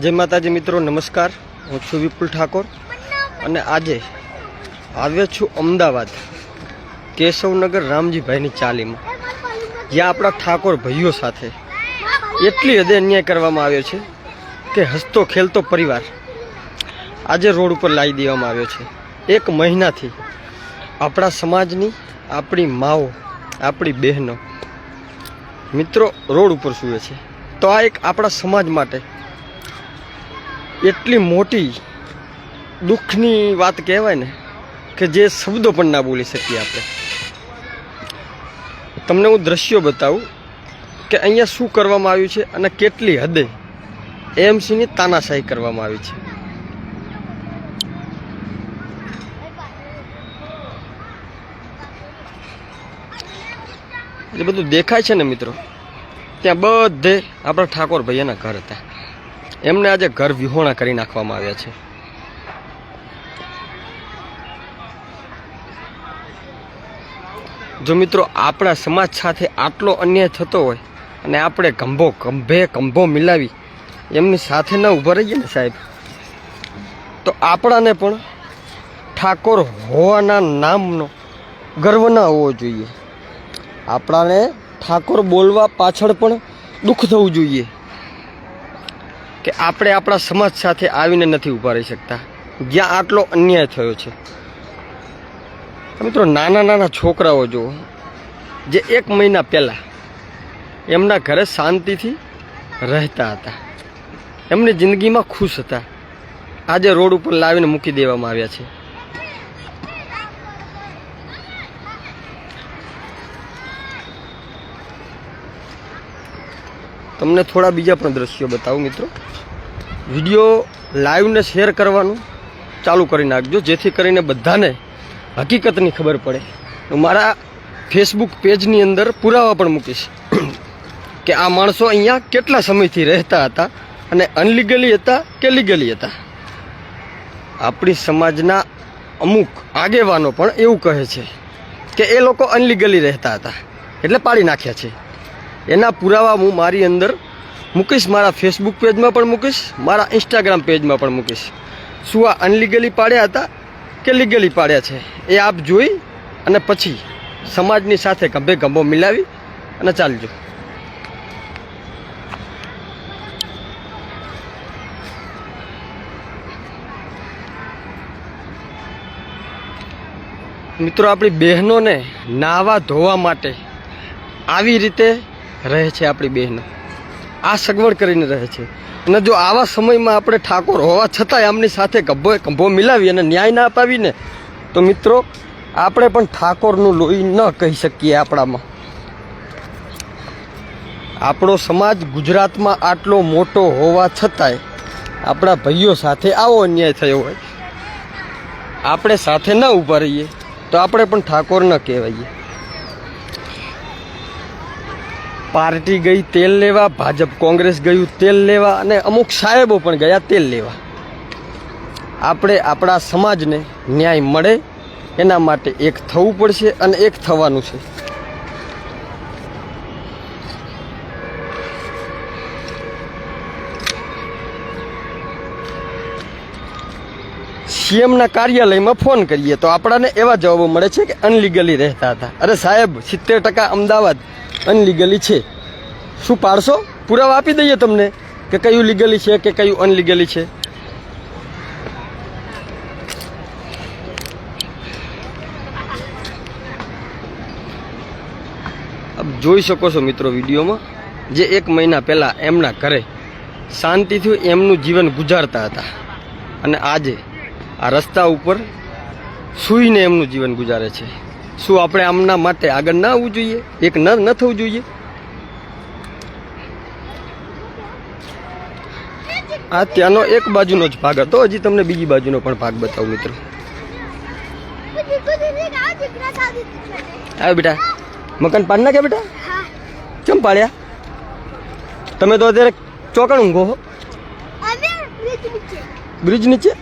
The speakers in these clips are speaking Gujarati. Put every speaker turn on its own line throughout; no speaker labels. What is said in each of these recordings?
જય માતાજી મિત્રો, નમસ્કાર. હું છું વિપુલ ઠાકોર અને આજે આવ્યો છું અમદાવાદ કેશવનગર રામજીભાઈની ચાલીમાં, જ્યાં આપણા ઠાકોર ભાઈઓ સાથે એટલી હદે અન્યાય કરવામાં આવ્યો છે કે હસતો ખેલતો પરિવાર આજે રોડ ઉપર લાવી દેવામાં આવ્યો છે. એક મહિનાથી આપણા સમાજની, આપણી માઓ, આપણી બહેનો મિત્રો રોડ ઉપર સૂવે છે. તો આ એક આપણા સમાજ માટે એટલી મોટી દુઃખની વાત કહેવાય ને કે જે શબ્દો પણ ના બોલી શકીએ આપણે. તમને હું દ્રશ્યો બતાવું કે અહીંયા શું કરવામાં આવ્યું છે અને કેટલી હદે એએમસીની તાનાશાહી કરવામાં આવી છે. એ બધું દેખાય છે ને મિત્રો? ત્યાં બધે આપણા ઠાકોર ભૈયાના ઘર હતા. એમને આજે ઘર વિહોણા કરી નાખવામાં આવ્યા છે. જો મિત્રો આપણા સમાજ સાથે આટલો અન્યાય થતો હોય અને આપણે કંભો કંભે કંભો મિલાવી એમની સાથે ન ઊભા રહીએ ને સાહેબ, તો આપણાને પણ ઠાકોર હોવાના નામનો ગર્વ ના હોવો જોઈએ. આપણાને ઠાકોર બોલવા પાછળ પણ દુઃખ થવું જોઈએ. કે આપણે આપણા સમાજ સાથે આવીને નથી ઊભા રહી શકતા. જ્યાં આટલો અન્યાય થયો છે. મિત્રો, નાના નાના છોકરાઓ જુઓ, જે એક મહિના પહેલાં એમના ઘરે શાંતિથી રહેતા હતા. એમની જિંદગીમાં ખુશ હતા. આજે રોડ ઉપર લાવીને મૂકી દેવામાં આવ્યા છે. તમને થોડા બીજા પણ દ્રશ્યો બતાવું મિત્રો. વીડિયો લાઈવને શેર કરવાનું ચાલુ કરી નાખજો, જેથી કરીને બધાને હકીકતની ખબર પડે. હું મારા ફેસબુક પેજની અંદર પુરાવા પણ મૂકીશ. કે આ માણસો અહીંયા કેટલા સમયથી રહેતા હતા અને અનલીગલી હતા કે લીગલી હતા. આપણી સમાજના અમુક આગેવાનો પણ એવું કહે છે કે એ લોકો અનલીગલી રહેતા હતા. એટલે પાડી નાખ્યા છે. એના પુરાવા હું મારી અંદર મૂકીશ, મારા ફેસબુક પેજમાં પણ મૂકીશ, મારા ઇન્સ્ટાગ્રામ પેજમાં પણ મૂકીશ. શું આ અનલીગલી પાડ્યા હતા કે લીગલી પાડ્યા છે? એ આપ જોઈ અને પછી સમાજની સાથે ગંભે ગંભો મિલાવી અને ચાલજો. મિત્રો, આપણી બહેનોને નાહવા ધોવા માટે આવી રીતે રહે છે આપણી બહેનો આ સગવડ કરીને રહે છે. અને જો આવા સમયમાં આપણે ઠાકોર હોવા છતાંય આમની સાથે ગભો કંભો મિલાવી અને ન્યાય ના અપાવીને, તો મિત્રો, આપણે પણ ઠાકોરનું લોહી ન કહી શકીએ આપણામાં. આપણો સમાજ ગુજરાતમાં આટલો મોટો હોવા છતાંય આપણા ભાઈઓ સાથે આવો અન્યાય થયો હોય. આપણે સાથે ન ઊભા રહીએ, તો આપણે પણ ઠાકોર ન કહેવાઈએ. પાર્ટી ગઈ, તેલ લેવા, ભાજપ કોંગ્રેસ ગયું, તેલ લેવા અને અમુક સાહેબો પણ ગયા તેલ લેવા. આપણે આપણા સમાજને ન્યાય મળે, એના માટે એક થવું પડશે અને એક થવાનું છે. સીએમના કાર્યાલયમાં ફોન કરીએ તો આપણાને એવા જવાબો મળે છે કે અનલીગલી રહેતા હતા. અરે સાહેબ, સિત્તેર ટકા અમદાવાદ અનલીગલી છે. શું પાડશો? પુરાવા આપી દઈએ તમને કે કયું લીગલી છે કે કયું અનલીગલી છે? જોઈ શકો છો મિત્રો વિડીયોમાં, જે એક મહિના પહેલાં એમના ઘરે શાંતિથી એમનું જીવન ગુજારતા હતા. અને આજે આ રસ્તા ઉપર સૂઈને એમનું જીવન ગુજારે છે. શું આપણે આમના માટે આગળ ના આવવું જોઈએ? એક ન ન થવું જોઈએ? આ ત્યાંનો એક બાજુનો જ ભાગ હતો. હજી તમને બીજી બાજુનો પણ ભાગ બતાવું મિત્રો. આવે બેટા. મકાન પાડ નાખ્યા બેટા? કેમ પાડ્યા? તમે તો અત્યારે ચોકણ ઊંઘો બ્રિજ નીચે?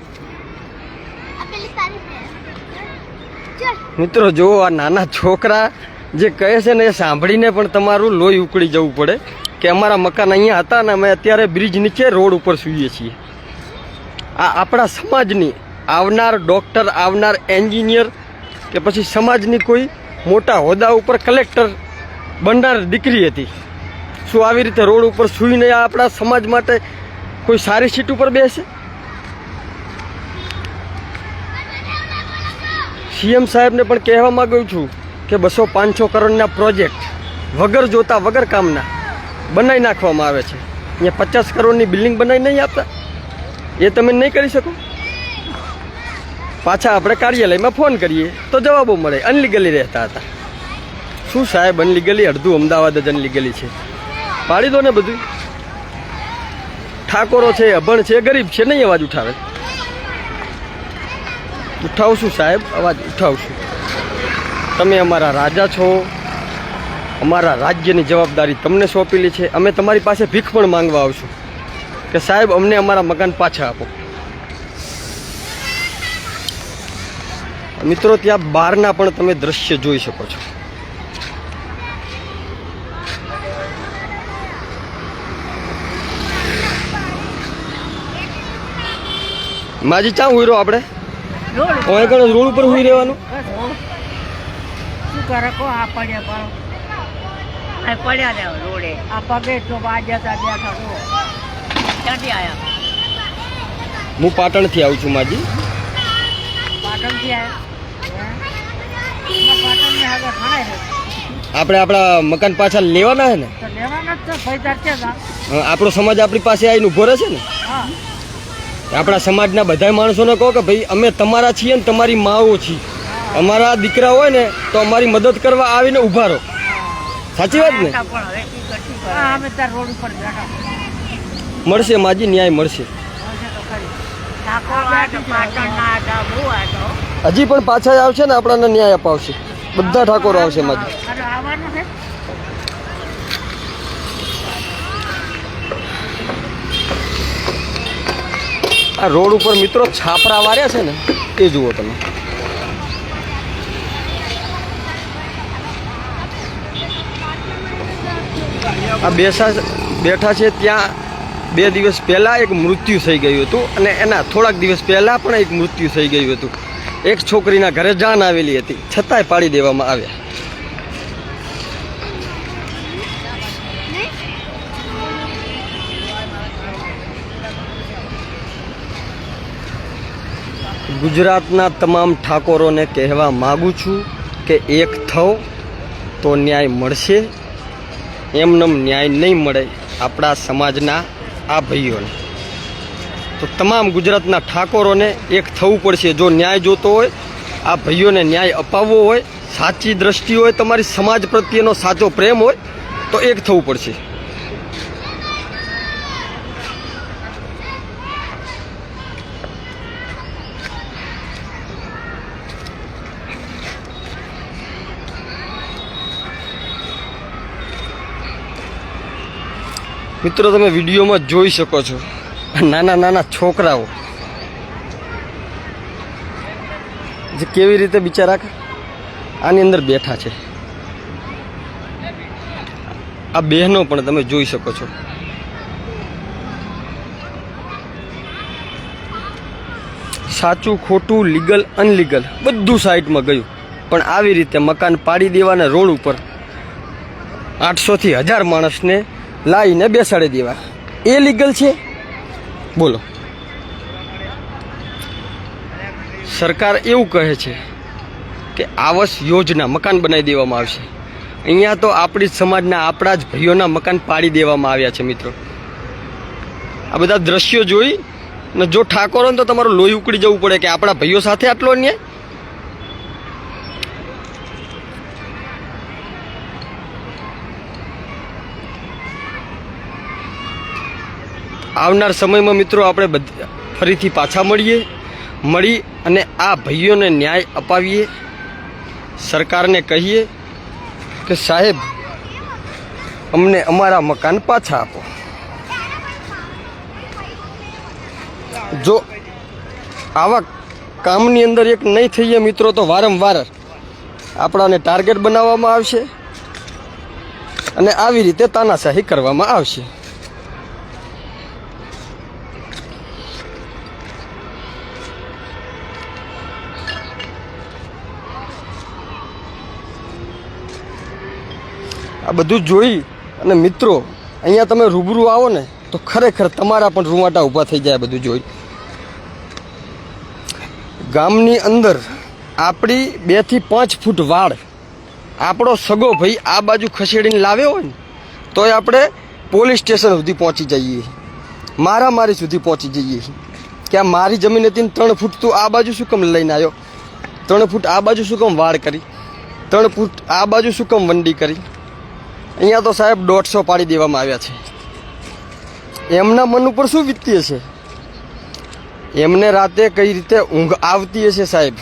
મિત્રો જુઓ આ નાના છોકરા જે કહે છે ને એ સાંભળીને પણ તમારું લોહી ઉકળી જવું પડે કે અમારા મકાન અહીંયા હતા ને અમે અત્યારે બ્રિજ નીચે રોડ ઉપર સૂઈએ છીએ. આ આપણા સમાજની આવનાર ડૉક્ટર આવનાર એન્જિનિયર કે પછી સમાજની કોઈ મોટા હોદ્દા ઉપર કલેક્ટર બનનાર દીકરી હતી. શું આવી રીતે રોડ ઉપર સૂઈને આપણા સમાજ માટે કોઈ સારી સીટ ઉપર બેસે? સીએમ સાહેબને પણ કહેવા માગું છું કે બસો પાંચસો કરોડના પ્રોજેક્ટ વગર જોતા વગર કામના બનાવી નાખવામાં આવે છે. અહીંયા પચાસ કરોડની બિલ્ડિંગ બનાવી નહીં આપતા? એ તમે નહીં કરી શકો? પાછા આપણે કાર્યાલયમાં ફોન કરીએ તો જવાબો મળે. અનલીગલી રહેતા હતા. શું સાહેબ અનલીગલી? અડધું અમદાવાદ જ અનલીગલી છે. પાડી દો ને બધું ઠાકોરો છે, અભણ છે, ગરીબ છે, નહીં અવાજ ઉઠાવે. ઉઠાવશું સાહેબ, અવાજ ઉઠાવશું. તમે અમારા રાજા છો. અમારા રાજ્યની જવાબદારી તમને સોંપેલી છે. અમે તમારી પાસે ભીખ પણ માંગવા આવશું. કે સાહેબ, અમને અમારા મકાન પાછા આપો. મિત્રો, ત્યાં બહારના પણ તમે દ્રશ્ય જોઈ શકો છો. માજી ચા ઉયરો આપણે? હવે કણ રોડ ઉપર હુઈ રહેવાનું?
શું કરે કો? આ પડ્યા પાડો આ પડ્યા ને રોડે. આ પગે તો બાજ્યા તા બેઠા કો ક્યાંથી આયા?
હું પાટણથી આવું છું માજી.
પાટણથી છે
આપણે આપણા મકાન પાછા લેવાના છે ને?
તો તા.
આપણો સમાજ આપણી પાસે આવીને ઊભો રહે છે ને?
હા.
આપણા સમાજના બધા માણસોને કહો કે ભાઈ અમે તમારા છીએ ને તમારી માઓ છીએ. અમારા દીકરા હોય ને તો અમારી મદદ કરવા આવીને ઊભા રહો. સાચી વાત ને? મળશે માજી ન્યાય મળશે. હજી પણ પાછા આવશે ને આપણાને ન્યાય અપાવશે. બધા ઠાકોર આવશે માજી. આ રોડ ઉપર મિત્રો છાપરા વાર્યા છે ને, એ જુઓ તમે. આ બેસા બેઠા છે ત્યાં બે દિવસ પહેલાં એક મૃત્યુ થઈ ગયું હતું અને એના થોડાક દિવસ પહેલાં પણ એક મૃત્યુ થઈ ગયું હતું. એક છોકરીના ઘરે જાન આવેલી હતી, છતાંય પાડી દેવામાં આવ્યા. ગુજરાતના તમામ ઠાકોરોને કહેવા માગું છું કે એક થવ તો ન્યાય મળશે. એમનેમ ન્યાય નહીં મળે આપણા સમાજના આ ભાઈઓને. તો તમામ ગુજરાતના ઠાકોરોને એક થવું પડશે. જો ન્યાય જોતો હોય, આ ભાઈઓને ન્યાય અપાવવો હોય, સાચી દ્રષ્ટિ હોય, તમારી સમાજ પ્રત્યેનો સાચો પ્રેમ હોય, તો એક થવું પડશે. મિત્રો, તમે વિડીયોમાં જોઈ શકો છો. નાના નાના છોકરાઓ. જે કેવી રીતે બિચારા આની અંદર બેઠા છે. આ બહેનો પણ તમે જોઈ શકો છો. સાચું, ખોટું, લીગલ, અનલીગલ બધું સાઈડમાં ગયું. પણ આવી રીતે મકાન પાડી દેવાના રોડ ઉપર આઠસોથી હજાર માણસને લાવીને બેસાડી દેવા. એ લીગલ છે? બોલો. સરકાર એવું કહે છે કે આવાસ યોજના મકાન બનાવી દેવામાં આવશે. અહીંયા તો આપણી સમાજના આપણા જ ભાઈઓના મકાન પાડી દેવામાં આવ્યા છે મિત્રો. આ બધા દ્રશ્યો જોઈ ને જો ઠાકોર તો તમારું લોહી ઉકળી જવું પડે કે આપણા ભાઈઓ સાથે આટલો અન્યાય? આવનાર સમયમાં મિત્રો આપણે ફરીથી પાછા મળીએ, મળી અને આ ભાઈઓને ન્યાય અપાવીએ. સરકારને કહીએ કે સાહેબ, અમને અમારા મકાન પાછા આપો. જો આવા કામની અંદર એક નહીં થઈએ મિત્રો તો વારંવાર આપણાને ટાર્ગેટ બનાવવામાં આવશે અને આવી રીતે તાનાશાહી કરવામાં આવશે. આ બધું જોઈ અને મિત્રો, અહીંયા તમે રૂબરૂ આવો ને, તો ખરેખર તમારા પણ રૂવાટા ઊભા થઈ જાય બધું જોઈ. ગામની અંદર આપણી બેથી પાંચ ફૂટ વાળ, આપણો સગો ભાઈ આ બાજુ ખસેડીને લાવ્યો હોય ને, તોય આપણે પોલીસ સ્ટેશન સુધી પહોંચી જઈએ. મારા મારી સુધી પહોંચી જઈએ. કે આ મારી જમીન હતી ને ત્રણ ફૂટ, તું આ બાજુ શું કમ લઈને આવ્યો? ત્રણ ફૂટ આ બાજુ શું કમ વાળ કરી? ત્રણ ફૂટ આ બાજુ શું કમ વંડી કરી? અહીંયા તો સાહેબ દોઢસો પાડી દેવામાં આવ્યા છે. એમના મન ઉપર શું વીતતી હશે એમને રાતે કઈ રીતે ઊંઘ આવતી હશે સાહેબ?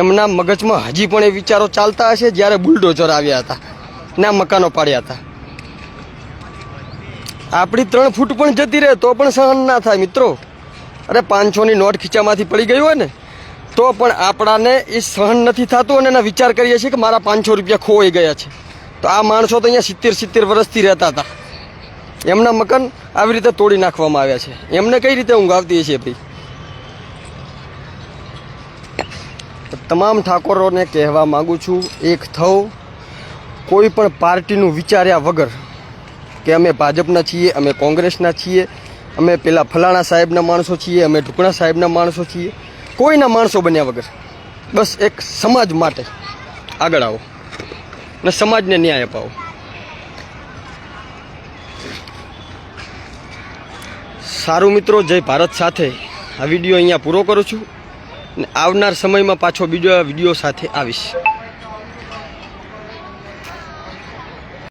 એમના મગજમાં હજી પણ એ વિચારો ચાલતા હશે જ્યારે બુલડોઝર આવ્યા હતા, ના મકાનો પાડ્યા હતા. આપણી ત્રણ ફૂટ પણ જતી રહે તો પણ સહન ના થાય મિત્રો. અરે પાંચસોની નોટ ખીચામાંથી પડી ગઈ હોય ને, તો પણ આપણાને એ સહન નથી થતું અને એના વિચાર કરીએ છીએ કે મારા પાંચસો રૂપિયા ખોવાઈ ગયા છે. તો આ માણસો તો અહીંયા સિત્તેર સિત્તેર વર્ષથી રહેતા હતા. એમના મકાન આવી રીતે તોડી નાખવામાં આવ્યા છે. એમને કઈ રીતે ઊંઘ આવતી હશે ભાઈ? તમામ ઠાકોરોને કહેવા માગું છું, એક થવ, કોઈ પણ પાર્ટીનું વિચાર્યા વગર કે અમે ભાજપના છીએ, અમે કોંગ્રેસના છીએ, અમે પેલા ફલાણા સાહેબના માણસો છીએ, અમે ઢુકણા સાહેબના માણસો છીએ, કોઈના માણસો બન્યા વગર. બસ એક સમાજ માટે આગળ આવો. અને સમાજને ન્યાય અપાવો. સારું મિત્રો, જય ભારત સાથે. આ વીડિયો અહીંયા પૂરો કરું છું. અને આવનાર સમયમાં પાછો બીજો વીડિયો સાથે આવીશ.